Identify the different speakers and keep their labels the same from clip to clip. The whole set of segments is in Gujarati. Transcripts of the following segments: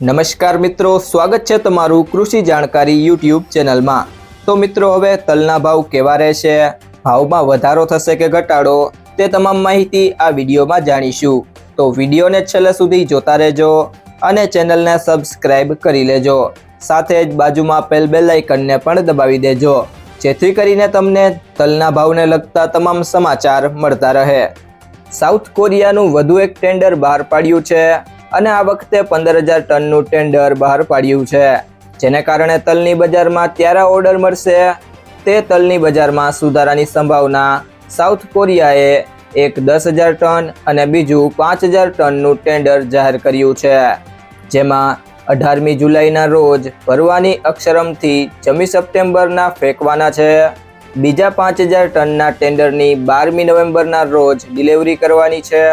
Speaker 1: નમસ્કાર મિત્રો, સ્વાગત છે તમારું કૃષિ જાણકારી યુટ્યુબ ચેનલમાં. તો મિત્રો, હવે તલના ભાવ કેવા રહેશે? ભાવમાં વધારો થશે કે ઘટાડો? તે તમામ માહિતી આ વિડીયોમાં જાણીશું. તો વિડીયોને છેલ્લે સુધી જોતા રહેજો અને ચેનલને સબસ્ક્રાઇબ કરી લેજો. સાથે જ બાજુમાં આપેલ બેલ પણ દબાવી દેજો. જેથી કરીને તમને તલના ભાવને લગતા તમામ સમાચાર મળતા રહે. સાઉથ કોરિયાનું વધુ એક ટેન્ડર બહાર પાડ્યું છે. અને આ વખતે પંદર હજાર ટનનું ટેન્ડર બહાર પાડ્યું છે. જેને કારણે તલની બજારમાં ત્યારે ઓર્ડર મળશે. તે તલની બજારમાં સુધારાની સંભાવના સાઉથ કોરિયાએ એક દસ હજાર ટન અને બીજું પાંચ હજાર ટનનું ટેન્ડર જાહેર કર્યું છે. જેમાં અઢારમી જુલાઈના રોજ ભરવાની અક્ષરમથી છવ્વીસ સપ્ટેમ્બરના ફેંકવાના છે. બીજા પાંચ હજાર ટનના ટેન્ડરની બારમી નવેમ્બરના રોજ ડિલિવરી કરવાની છે.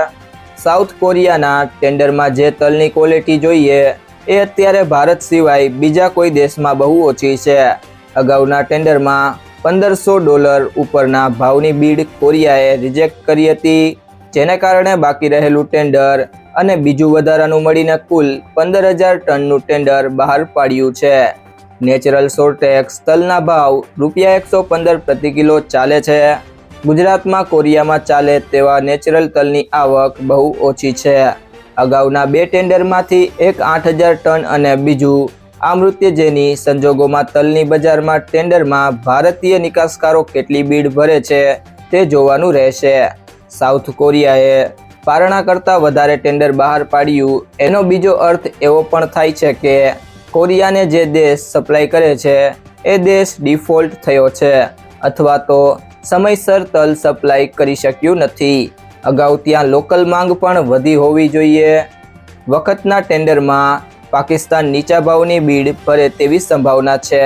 Speaker 1: સાઉથ કોરિયાના ટેન્ડરમાં જે તલની ક્વોલિટી જોઈએ, એ અત્યારે ભારત સિવાય બીજા કોઈ દેશમાં બહુ ઓછી છે. અગાઉના ટેન્ડરમાં પંદરસો ડોલર ઉપરના ભાવની બીડ કોરિયાએ રિજેક્ટ કરી હતી. જેને કારણે બાકી રહેલું ટેન્ડર અને બીજું વધારાનું મળીને કુલ પંદર હજાર ટનનું ટેન્ડર બહાર પાડ્યું છે. નેચરલ સોર્ટેક્સ તલના ભાવ રૂપિયા એકસો પંદર પ્રતિ કિલો ચાલે છે. ગુજરાતમાં કોરિયામાં ચાલે તેવા નેચરલ તલની આવક બહુ ઓછી છે. અગાઉના બે ટેન્ડરમાંથી એક આઠ હજાર ટન અને બીજું આમૃત્ય જેની સંજોગોમાં તલની બજારમાં ટેન્ડરમાં ભારતીય નિકાસકારો કેટલી બીડ ભરે છે તે જોવાનું રહેશે. સાઉથ કોરિયાએ પારણા કરતાં વધારે ટેન્ડર બહાર પાડ્યું. એનો બીજો અર્થ એવો પણ થાય છે કે કોરિયાને જે દેશ સપ્લાય કરે છે, એ દેશ ડિફોલ્ટ થયો છે. અથવા તો સમયસર તલ સપ્લાય કરી શક્યું નથી. અગાઉ ત્યાં લોકલ માંગ પણ વધી હોવી જોઈએ. વખતના ટેન્ડરમાં પાકિસ્તાન નીચા ભાવની બીડ ભરે તેવી સંભાવના છે.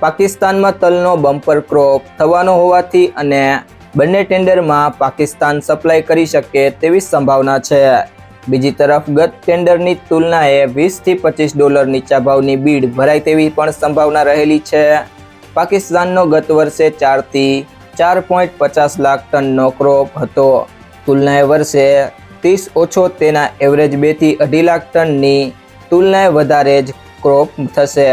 Speaker 1: પાકિસ્તાનમાં તલનો બમ્પર ક્રોપ થવાનો હોવાથી અને બંને ટેન્ડરમાં પાકિસ્તાન સપ્લાય કરી શકે તેવી સંભાવના છે. બીજી તરફ, ગત ટેન્ડરની તુલનાએ વીસથી પચીસ ડોલર નીચા ભાવની બીડ ભરાય તેવી પણ સંભાવના રહેલી છે. પાકિસ્તાનનો ગત વર્ષે ચારથી ચાર પોઈન્ટ પચાસ લાખ ટનનો ક્રોપ હતો. તુલનાએ વર્ષે ત્રીસ ઓછો તેના એવરેજ બેથી અઢી લાખ ટનની તુલનાએ વધારે જ ક્રોપ થશે.